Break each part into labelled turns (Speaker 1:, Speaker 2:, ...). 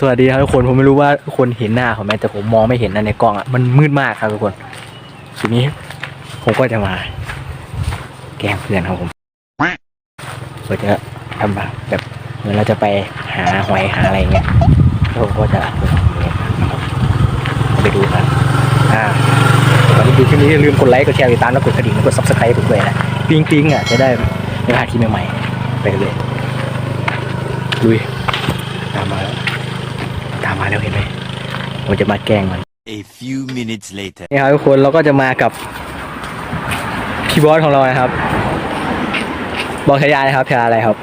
Speaker 1: สวัสดีครับทุกคนผมไม่รู้ว่าคนเห็นหน้าผมไหมแต่ผมมองไม่เห็นนะในกล้องอะมันมืดมากครับทุกคนทีนี้ผมก็จะมา แกล้งเพื่อนครับผมเพื่อจะทำแบบเหมือนเราจะไปหาหอยหาอะไรเงี้ยแล้วผมก็จะไปดูกันอ่าตอนนี้ดูคลิปนี้อย่าลืมกดไลค์กดแชร์ติดตามแล้วกดกระดิ่งแล้วกดซับสไครต์ผมด้วยนะปิ๊งปิ๊งอะจะได้ไม่พลาดคลิปใหม่ๆไปเลยลุยตามมาแล้วตา มมาแล้วเห็นไหมผมจะมาแกล้งมัน
Speaker 2: A few minutes later.
Speaker 1: นี่ครับทุกคนเราก็จะมากับคีย์บอร์ดของเรานะครับ บอกฉายาเลยครับฉายาอะไรครับ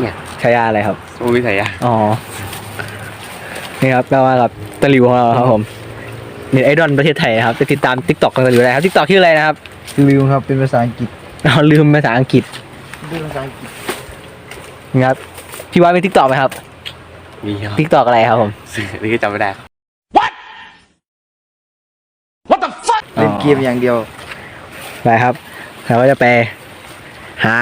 Speaker 3: เนี่ย
Speaker 1: ฉายาอะไรครับ
Speaker 3: โอ้ยสายยะ
Speaker 1: อ๋อนี่ครับเรามากับตะหลิวของเราครับผมเน็ตไอดอลประเทศไทยครับไปติดตามทิกตอกของตะหลิวได้ครับทิกตอกชื่ออะไรนะครับ
Speaker 4: ลืมครับเป็นภาษาอังกฤษ
Speaker 1: เราลืมภาษาอังกฤษ
Speaker 4: เป็นภาษาอังกฤษ
Speaker 1: นี่ครับพี่ว่ามีทิกตอกไหมครับ
Speaker 3: มีครับ
Speaker 1: ทิกตอกอะไรครับผม
Speaker 3: นี่ก็จำไม่ได้ครับ
Speaker 4: เล่นเกมอย่างเดียว
Speaker 1: ไปครับเราก็จะไปหา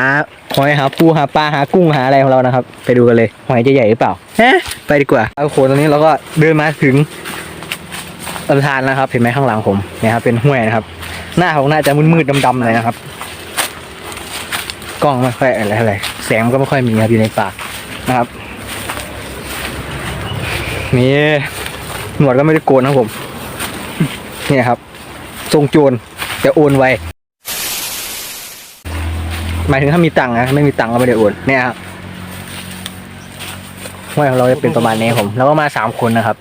Speaker 1: หอยหาปูหาปลาหากุ้งหาอะไรของเรานะครับ ไปดูกันเลยหอยจะใหญ่หรือเปล่าฮะไปดีกว่าเอาโคนตอนนี้เราก็เดินมาถึงลำธารนะครับ เห็นไหมข้างหลังผมเนะครับเป็นห้วยนะครับ หน้าของน่าจะมืดๆดำๆเลยนะครับกล้องไม่ค่อยอะไรเท่าไหร่แสงก็ไม่ค่อยมีครับอยู่ในป่านะครับ นี่หนวดก็ไม่ได้โกนนะผม เนี่ยครับ ทรงโจรแต่โอนไวหมายถึงถ้ามีตังค์นะไม่มีตังค์ก็ไม่ได้โอนเนี่ยครับห้วยของเราจะเป็นประมาณนี้ผมแล้วก็มาสามคนนะครับ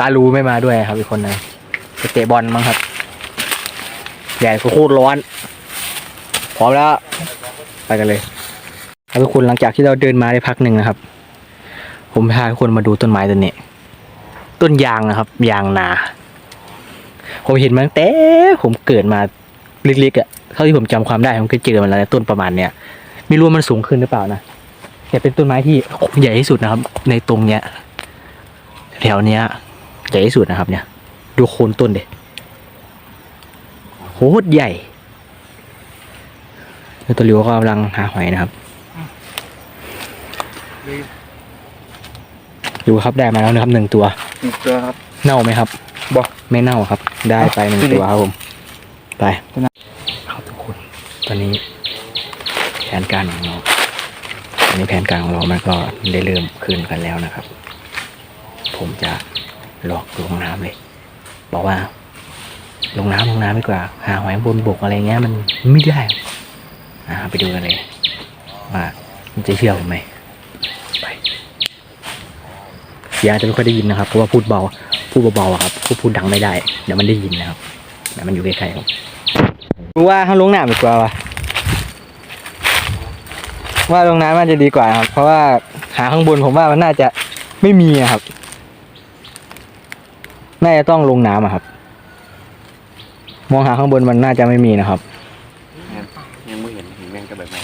Speaker 1: การูไม่มาด้วยครับอีกคนนึงไปเตะบอลมั้งครับใหญ่โคตรร้อนพร้อมแล้วไปกันเลยทุกคนหลังจากที่เราเดินมาได้พักหนึ่งนะครับ ผมพาทุกคนมาดูต้นไม้ต้นนี้ ต้นยางนะครับ ยางนา ผมเห็นมาตั้งแต่ผมเกิดมาเล็กๆอะเท่าที่ผมจำความได้ผมเคยเจอมันแล้วนะต้นประมาณเนี้ยไม่รู้ว่ามันสูงขึ้นหรือเปล่านะแต่เป็นต้นไม้ที่ใหญ่ที่สุดนะครับ ในตรงเนี้ยแถวเนี้ยใหญ่ที่สุดนะครับ เนี่ย ดูโคนต้นเด็โคตรใหญ่แล้วตัวเลียวก็กำลังหาหอยนะครับดูครับได้มาแล้วนะครับหนึ่งตัว
Speaker 4: อีกตัวครับ
Speaker 1: เน่าไหมครับ
Speaker 4: บ่
Speaker 1: ไม่เน่าครับ ได้ไปหนึ่ง
Speaker 4: ขึ้นดิ
Speaker 1: ตัวครับผมไป
Speaker 4: ขึ้นนะ
Speaker 1: ครับทุกคนตอนนี้ แผนการของเราตอนนี้แผนการของเรามันก็ได้เริ่มขึ้นกันแล้วนะครับ ผมจะหลอกลงน้ำเลย บอกว่า ลงน้ำลงน้ำดีกว่า หาหอยบนบกอะไรเงี้ยมันไม่ได้อ่าไปดูกันเลย ว่ามันจะเชื่อผมไหมไปเสียงอาจจะไม่ค่อยได้ยินนะครับเพราะว่าพูดเบาพูดเบาๆอะครับพูดพูดดังไม่ได้เดี๋ยวมันได้ยินนะครับเดี๋ยวมันอยู่ใกล้ๆครับรู้ว่าถ้าลงน้ำดีกว่าวะว่าลงน้ำน่าจะดีกว่าครับ เพราะว่าหาข้างบนผมว่ามันน่าจะไม่มีอะครับน่าจะต้องลงน้ำอะครับ มองหาข้างบนมันน่าจะไม่มีนะครับ
Speaker 3: ยังไม่เห็นเห็นแม่งก็แบบไหน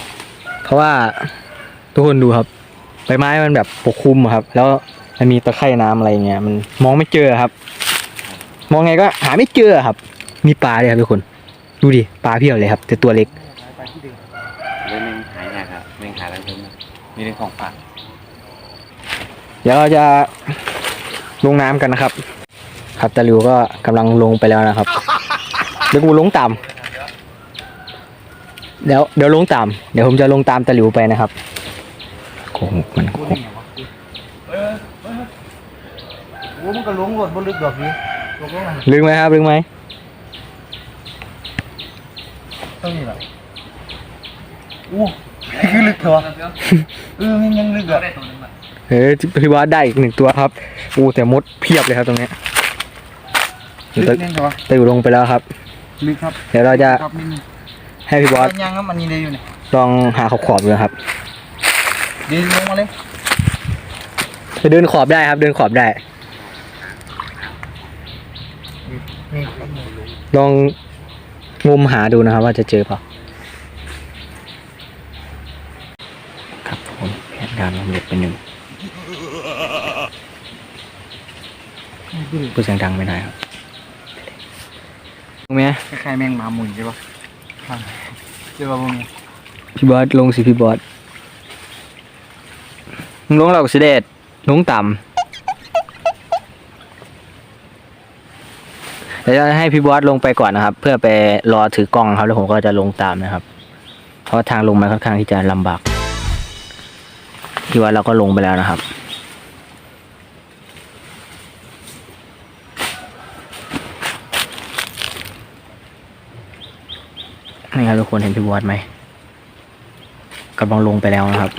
Speaker 1: เพราะว่าทุกคนดูครับใบไม้มันแบบปกคลุมอะครับ แล้ว มันมีตะไคร่น้ำอะไรเงี้ยมันมองไม่เจอครับ มองไงก็หาไม่เจอครับ มีปลาเลยครับทุกคน ดูดิปลาเพียบเลยครับ แต่ตัวเล็ก
Speaker 3: เลยแม่งหายากครับแม่งหาแล้วเพิ่มมีในของฝาก
Speaker 1: เดี๋ยวเราจะลงน้ำกันนะครับ ครับตะหลิวก็กำลังลงไปแล้วนะครับเดี๋ยวกูลงตามเดี๋ยวเดี๋ยวลงตามเดี๋ยวผมจะลงตามตะหลิวไปนะครับโกหกมันโกหก
Speaker 4: โอ้มันก็ลงหลดบนลึกดอกนี้ลงลงไหน
Speaker 1: ลึกไหมครับลึกไหม
Speaker 4: เท่านี้แหละโอ้คือลึกเถอะเออมันยังลึกอะ
Speaker 1: เฮ้ยพี่บอสได้อีกหนึ่งตัวครับอู้แต่มดเพียบเลยครับตรงเนี้ย
Speaker 4: ลึ
Speaker 1: เดี๋ยว
Speaker 4: กนี่เถอะ
Speaker 1: ตะหลิวลงไปแล้วครับ
Speaker 4: ลึกครับ
Speaker 1: เดี๋ยวเราจะ
Speaker 4: ครับนี่
Speaker 1: ให้พี่บอส
Speaker 4: ยังครับมันนี่เลยอยู่เนี่ย
Speaker 1: ลองหาขอบขอบๆดูนะครับ
Speaker 4: เดินลงมาเลย
Speaker 1: ไปเดินขอบได้ครับ เดินขอบได้
Speaker 4: นี่ครับ
Speaker 1: ลองงมหาดูนะครับ ว่าจะเจอเปล่าครับผมแผนการผมเล็ดไปหนึ่งพูดเสียงดังไม่ได้ครับตรงนี้
Speaker 4: คล้ายๆแมงหมาหมุนใช่ปะครับใช่ปะพวกนี้
Speaker 1: พี่บอสลงสิพี่บอสมึงลงเราสิเดชลงต่ เดี๋ยวจะให้พี่บอสลงไปก่อนนะครับ เพื่อไปรอถือกล้องครับ แล้วผมก็จะลงตามนะครับ เพราะทางลงมันค่อนข้างที่จะลำบากพี่บอสเราก็ลงไปแล้วนะครับนี่ครับทุกคนเห็นพี่บอสไหมกำลังลงไปแล้วนะครับ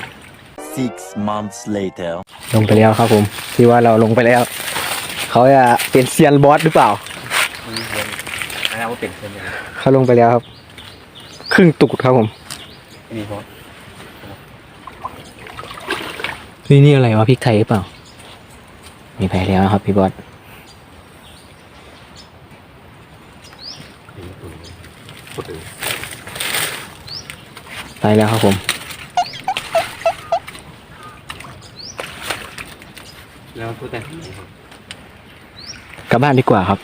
Speaker 2: Six months later.
Speaker 1: ลงไปแล้วครับผมพี่ว่าเราลงไปแล้ว เขาจะเป็นเซียนบอสหรือเปล่า
Speaker 3: นะครับว่าเป็นเช่นยังไง
Speaker 1: เขาลงไปแล้วครับ ครึ่งตุกครับผม
Speaker 3: นี่เพราะ
Speaker 1: นี่นี่อะไรวะพริกไทยหรือเปล่า มีไปแล้วนะครับพี่บอสไปแล้วครับผม
Speaker 3: แล้วพูดแต่
Speaker 1: กลับบ้านดีกว่าครับ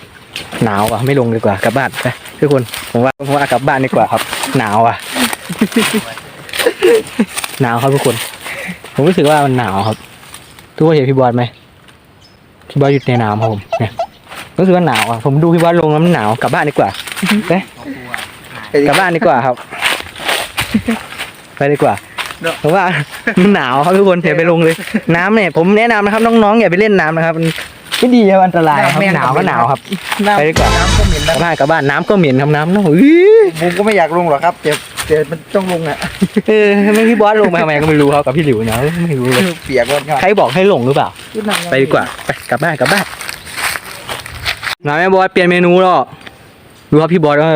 Speaker 1: หนาวอะไม่ลงดีกว่ากลับบ้านไปทุกคนผมว่าผมว่ากลับบ้านดีกว่าครับ หนาวอะ หนาวครับทุกคน ผมรู้สึกว่ามันหนาวครับ ทุกคนเห็นพี่บอสไหมพี่บอสอยู่ในน้ำครับผมเนี่ยรู้สึกว่าหนาวอะผมดูพี่บอสลงแล้วมันหนาวกลับบ้านดีกว่าไปกลับบ้านดีกว่าครับ ไปดีกว่าเพราะว่ามันหนาวครับทุกคนอย่าไปลงเลย น้ำเนี่ยผมแนะนำนะครับน้องๆอย่าไปเล่นน้ำนะครับ มันไม่ดีครับอันตรายครับหนาวก็หนาวครับ ไปดีกว่า
Speaker 4: น้ำก็เหม็น
Speaker 1: ก
Speaker 4: นะ
Speaker 1: ลับบ้านกลับบ้านน้ำก็เหม็นครับน้ำเน่าอื้อ
Speaker 4: ผมก็ไม่อยากลงหรอกครับแต่แต่มันต้องลงอะ
Speaker 1: เออไม่พี่บอสลงไปทำไมก็ไม่รู้ครับกับพี่หลิวเนาะไม่รู้เลย
Speaker 4: เปียกวันก่อน
Speaker 1: ใครบอกให้ลงหรือเปล่า ไปดีกว่าไปกลับบ้านกลับบ้านมาแม่บอสเปลี่ยนเมนูแล้วดูครับพี่บอสก็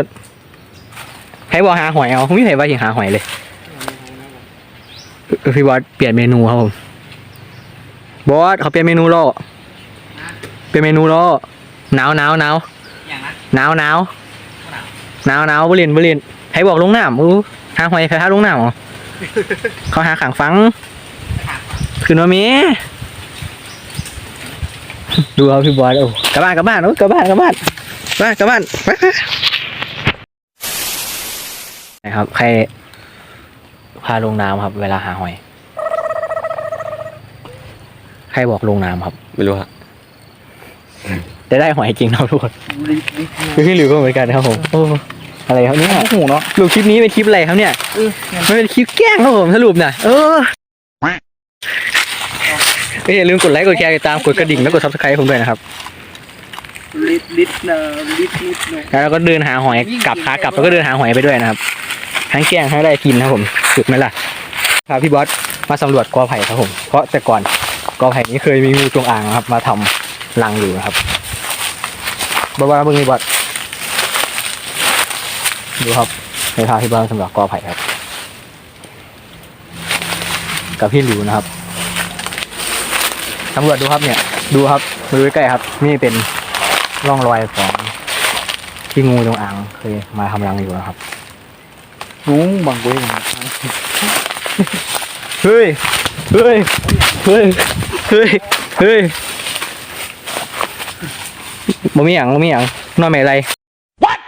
Speaker 1: ให้บอกหาหอยเอาผมไม่เห็นว่าถึงหาหอยเลยเออพี่บอสเปลี่ยนเมนูครับผมบอสเขาเปลี่ยนเมนูแล้ว เปลี่ยนเมนูแล้วหนาวหนาวหนาวหนาวหนาวหนาวหนาวบุเรียนบุเรียนให้บอกลงน้ำอู้หาหอยใครหาลงน้ำเหรอเขาหาขังฟังขึ้นมาเมีดูเอาพี่บอสโอ้กลับบ้านกลับบ้านโอ้กลับบ้านกลับบ้านกลับบ้านกลับบ้านไปไปนะครับใครพาลงน้ำครับ เวลาหาหอย ใครบอกลงน้ำครับ
Speaker 3: ไม่รู้ฮะ
Speaker 1: จะได้หอยจริงนะครับทุกคนคือพี่หลิวก็เหมือนกันครับผมโอ้อะไรครับเนี่ย
Speaker 4: โอ้โหเนาะ
Speaker 1: ลูกคลิปนี้เป็นคลิปอะไรครับเนี่ย
Speaker 4: เออ
Speaker 1: มันเป็นคลิปแกล้งครับผมสรุปน่ะเออเอ้ยอย่าลืมกดไลค์กดแชร์ติดตามกดกระดิ่งแล้วกดซับสไครต์ผมด้วยนะครับ
Speaker 4: ลิดลิดเนอะลิดลิดเนอะ
Speaker 1: แล้วเราก็เดินหาหอยกลับขากลับแล้วก็เดินหาหอยไปด้วยนะครับทั้งแกล้งทั้งได้กินนะครับผมสุดไหมล่ะพาพี่บอสมาสำรวจกอไผ่ครับผม เพราะแต่ก่อนกอไผ่นี้เคยมีงูจงอางนะครับ มาทำ รังอยู่นะครับบอสว่าเบิ่งนี่บอสดูครับในพาพี่บอสสำหรวจกอไผ่ครับ กับพี่หลิวนะครับสำรวจดูครับเนี่ย ดูครับดูใกล้ครับ นี่เป็นร่องรอยของที่งูจงอางเคยมาทำรังอยู่นะครับ
Speaker 4: ลุงบางกุ้ย
Speaker 1: เฮ้ย เฮ้ย เฮ้ย เฮ้ย เฮ้ย บ่มีหยังบ่มีหยังนอนไม่ไร What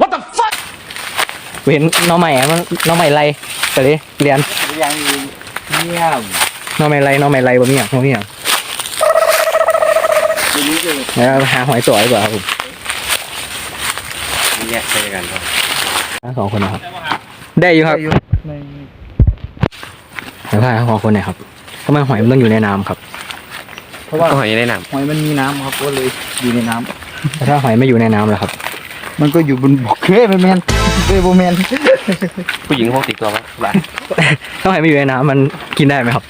Speaker 1: What the fuck เห็นน้องใหม่อะมันน้องใหม่ไรก็เลยเรียน
Speaker 4: ยังเงียบ
Speaker 1: น้องใหม่ไรน้องใหม่ไรบ่มีหยังบ่มีหยัง
Speaker 4: ทีนี้เลย
Speaker 1: แล้วหาหอยต่อดีกว่าครับผม
Speaker 3: แยกไปกันครับ
Speaker 1: ทั้งสองคนนะครับ ได้อยู่ครับ
Speaker 4: ใน
Speaker 1: เดี๋ยวพาทั้งสองคนหน่อยครับทำไมหอยมันต้องอยู่ในน้ำครับ
Speaker 4: เพราะว่า
Speaker 3: ก็หอยได้หน
Speaker 4: หอยมันมีน้ำครับก็เลยอยู่ในน้
Speaker 1: แต่ถ้าหอยไม่อยู่ในน้ำล่ะครับำ
Speaker 4: มันก็อยู่บนบกเฮ้ยแมนแมนเฮ้ยโบแมนำ
Speaker 3: ผู้หญิงพกติดตัวมั้ยหลาน
Speaker 1: ถ้าหอยไม่อยู่ในน้ำมันกินได้ไหมครับ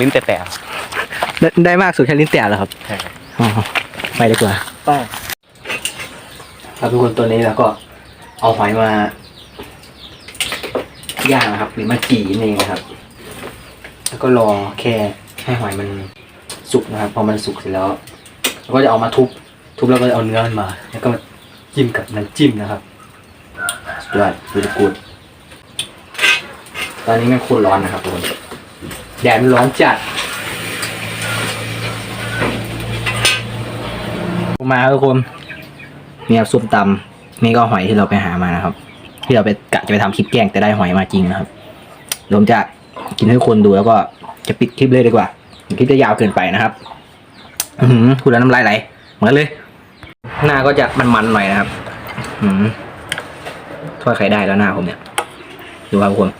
Speaker 3: ลิ้นแต่แต่
Speaker 1: ได้ได้มากสุดแค่ลิ้นแตะเหรอครับ
Speaker 3: ใช่ครับ
Speaker 1: อ๋อไปดีกว่า
Speaker 4: ไป
Speaker 1: ครับทุกคนตัวนี้แล้วก็เอาหอยมาย่างนะครับ หรือมาจีนั่นเองนะครับ แล้วก็รอแค่ ให้หอยมันสุกนะครับ พอมันสุกเสร็จแล้วเราก็จะเอามาทุบ ทุบแล้วก็เอาเนื้อมันมา แล้วก็มาจิ้มกับน้ำจิ้มนะครับสุดยอดดูกูดตอนนี้มันโคตรร้อนนะครับทุกคนแดดมันร้อนจัดมาทุกคนนี่ครับส้มตำนี่ก็หอยที่เราไปหามานะครับ ที่เราไปกะจะไปทำคลิปแกล้งแต่ได้หอยมาจริงนะครับผมจะกินให้คนดูแล้วก็ จะปิดคลิปเลยดีกว่าคลิปจะยาวเกินไปนะครับอือหือพูดแล้วน้ำลายไหลเหมือนเลย หน้าก็จะมันๆหน่อยนะครับ อืมทอดไข่ได้แล้วหน้าผมเนี่ย ดูครับทุกคน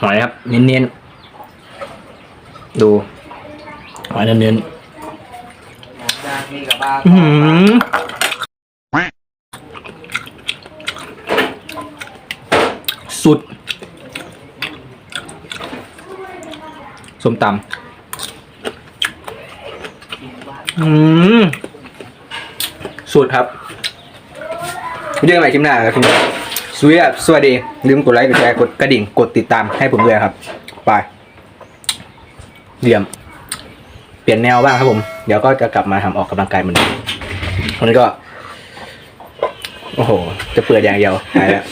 Speaker 1: หอยครับเน้นๆดูหอยเน้นๆอื้อหือสุด ส้มตำอืมสุดครับเจอกันใหม่คลิปหน้าครับคุณสวัสดีครับสวัสดี ลืมกดไลค์ กดแชร์ กดกระดิ่ง กดติดตามให้ผมด้วยครับ ไปเยี่ยม เปลี่ยนแนวบ้างครับผม เดี๋ยวก็จะกลับมาทำออกกำลังกายเหมือนเดิมวันนี้ก็ โอ้โห จะเปิดอย่างเดียวหายแล้ว